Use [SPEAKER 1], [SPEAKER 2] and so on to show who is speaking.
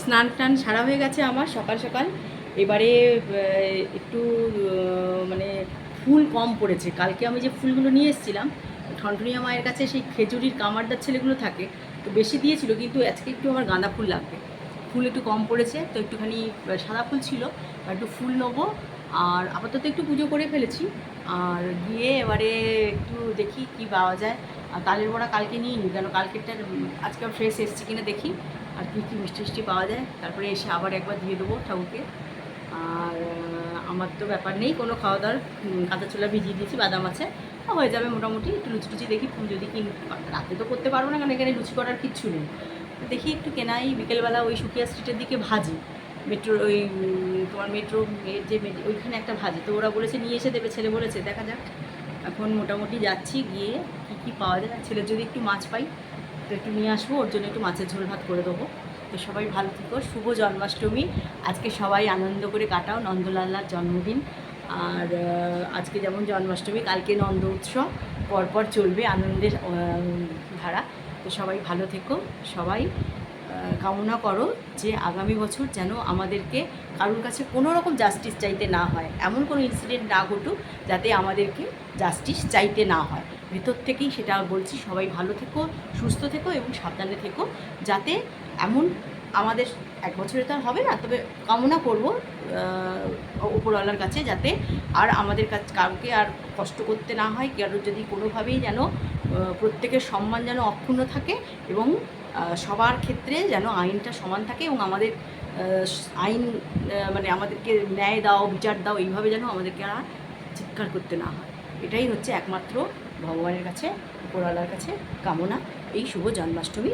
[SPEAKER 1] স্নান টান সারা হয়ে গেছে আমার সকাল সকাল। এবারে একটু মানে ফুল কম পড়েছে। কালকে আমি যে ফুলগুলো নিয়ে এসেছিলাম, ঠনঠনিয়া মায়ের কাছে সেই খেজুরির কামারদার ছেলেগুলো থাকে, তো বেশি দিয়েছিল, কিন্তু আজকে একটু আমার গাঁদা ফুল লাগবে। ফুল একটু কম পড়েছে, তো একটুখানি সাদা ফুল ছিল একটু ফুল নেব। আর আপাতত একটু পুজো করে ফেলেছি। আর গিয়ে এবারে একটু দেখি কি পাওয়া যায়। আর তালের বড়া কালকে নিয়ে নিই কেন কালকেরটা আজকে ফ্রেশ এসছে কিনা দেখি। আর কী কী মিষ্টি মিষ্টি পাওয়া যায়, তারপরে এসে আবার একবার দিয়ে দেবো ঠাকুরকে। আর আমার তো ব্যাপার নেই, কোনো খাওয়া দাওয়ার কাঁচা ছোলা ভিজিয়ে দিয়েছি, বাদাম আছে। হয়ে যাবে মোটামুটি, একটু লুচি টুচি দেখি যদি কিন, রাতে তো করতে পারব না কারণ এখানে লুচি করার কিচ্ছু নেই। দেখি একটু কেনাই, বিকেলবেলা ওই সুকিয়া স্ট্রিটের দিকে ভাজি। মেট্রো, ওই তোমার মেট্রো যে ওইখানে একটা ভাজি। তো ওরা বলেছে, নিয়ে এসে দেবে, ছেলে বলেছে, দেখা যাক। এখন মোটামুটি যাচ্ছি, গিয়ে কী কী পাওয়া যায়। ছেলের যদি একটু মাছ পাই তো একটু নিয়ে আসব, ওর জন্য একটু মাছের ঝোল ভাত করে দেবো। তো সবাই ভালো থেকো, শুভ জন্মাষ্টমী। আজকে সবাই আনন্দ করে কাটাও নন্দলালার জন্মদিন। আর আজকে যেমন জন্মাষ্টমী, কালকে নন্দ উৎসব, পরপর চলবে আনন্দের ধারা। তো সবাই ভালো থেকো, সবাই কামনা করো যে আগামী বছর যেন আমাদেরকে কারোর কাছে কোনো রকম জাস্টিস চাইতে না হয়। এমন কোনো ইনসিডেন্ট না ঘটুক যাতে আমাদেরকে জাস্টিস চাইতে না হয়। ভেতর থেকেই সেটা বলছি, সবাই ভালো থেকো, সুস্থ থেকো এবং সাবধানে থেকো, যাতে এমন আমাদের এক বছরে তো আর হবে না, তবে কামনা করব উপরওয়ালার কাছে যাতে আর আমাদের কাছে, কাউকে আর কষ্ট করতে না হয় কারোর যদি কোনোভাবেই যেন প্রত্যেকের সম্মান যেন অক্ষুণ্ণ থাকে এবং সবার ক্ষেত্রে যেন আইনটা সমান থাকে এবং আমাদের আইন মানে আমাদেরকে ন্যায় দাও, বিচার দাও, এইভাবে যেন আমাদেরকে আর চিৎকার করতে না হয়। এটাই হচ্ছে একমাত্র ভগবানের কাছে উপরওয়ালার কাছে কামনা। এই শুভ জন্মাষ্টমী।